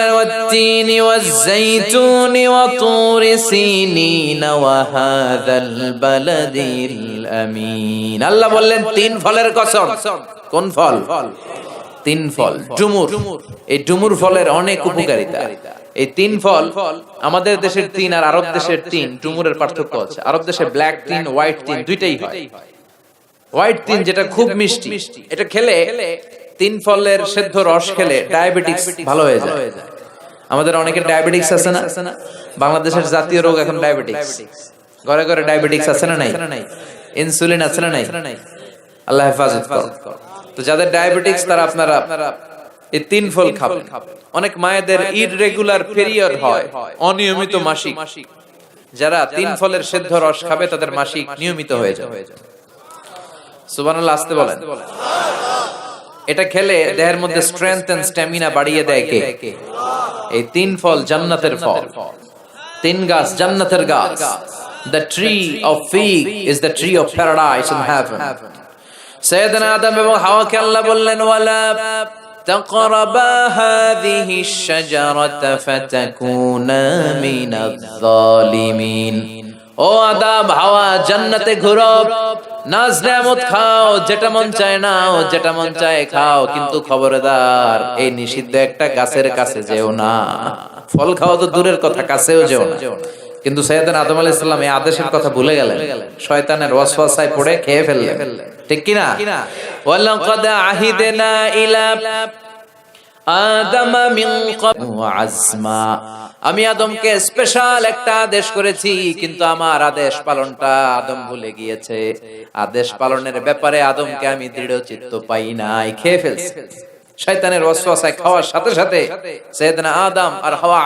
والتين والزيتون وطور سينين وهذا البلد الأمين আল্লাহ বললেন তিন ফলের কসম কোন ফল তিন ফল ডুমুর এই ডুমুর ফলের অনেক উপকারিতা এই তিন ফল আমাদের দেশের তিন আর আরব দেশের তিন ডুমুরের পার্থক্য আছে আরব দেশে ব্ল্যাক তিন হোয়াইট তিন দুইটাই হয় হোয়াইট তিন যেটা খুব মিষ্টি এটা খেলে তিন ফলের সেদ্ধ রস খেলে ডায়াবেটিক্স ভালো হয়ে যায়। আমাদের অনেকের ডায়াবেটিক্স আছে না? বাংলাদেশের জাতীয় রোগ এখন ডায়াবেটিক্স ঘরে ঘরে ডায়াবেটিক্স আছে না নাই? ইনসুলিন আছে না নাই? আল্লাহ হেফাজত কর। তো যাদের ডায়াবেটিক্স তারা আপনারা এই তিন ফল খাবেন অনেক মায়েদের ইররেগুলার পিরিয়ড হয়, অনিয়মিত মাসিক। যারা তিন ফলের সেদ্ধ রস খাবে, তাদের মাসিক নিয়মিত হয়ে যাবে সুবহানাল্লাহ, আসতে বলেন। এটা খেলে দেহের মধ্যে স্ট্রেংথ এন্ড স্ট্যামিনা বাড়িয়ে দেয় কে এই তিন ফল জান্নাতের ফল তিন গাছ জান্নাতের গাছ the tree of fig is the tree of paradise in heaven সৈয়দনা আদম এবং হাওয়াকে আল্লাহ বললেন ওয়ালা تقربا هذه الشجرة فتكونا من الظالمين ও আদাম হাওয়া জান্নাতে ঘুরো নাজ নেয়ামত খাও, যেটা মন চায় নাও, যেটা মন চায় খাও, কিন্তু খবরদার, এই নিষিদ্ধ একটা গাছের কাছে যেও না। ফল খাওয়া তো দূরের কথা, কাছেও যেও না। কিন্তু সৈয়দান আদম আলাইহিস সালাম এই আদেশের কথা ভুলে গেলেন। শয়তানের ওয়াসওয়াসায় পড়ে খেয়ে ফেললেন। ঠিক কি না ওয়ালাকাদ আহিদনা ইলা আদম মিন ক্বাবল আজমা। আমি আদমকে স্পেশাল একটা আদেশ করেছি, কিন্তু আমার আদেশ পালনটা আদম ভুলে গিয়েছে। আদেশ পালনের ব্যাপারে আদমকে আমি দৃঢ় চিত্ত পাই নাই, খেয়ে ফেলছি। শয়তানের ওয়াসওয়াসায় খাওয়ার সাথে সাথে সৈয়দনা আদম আর হাওয়া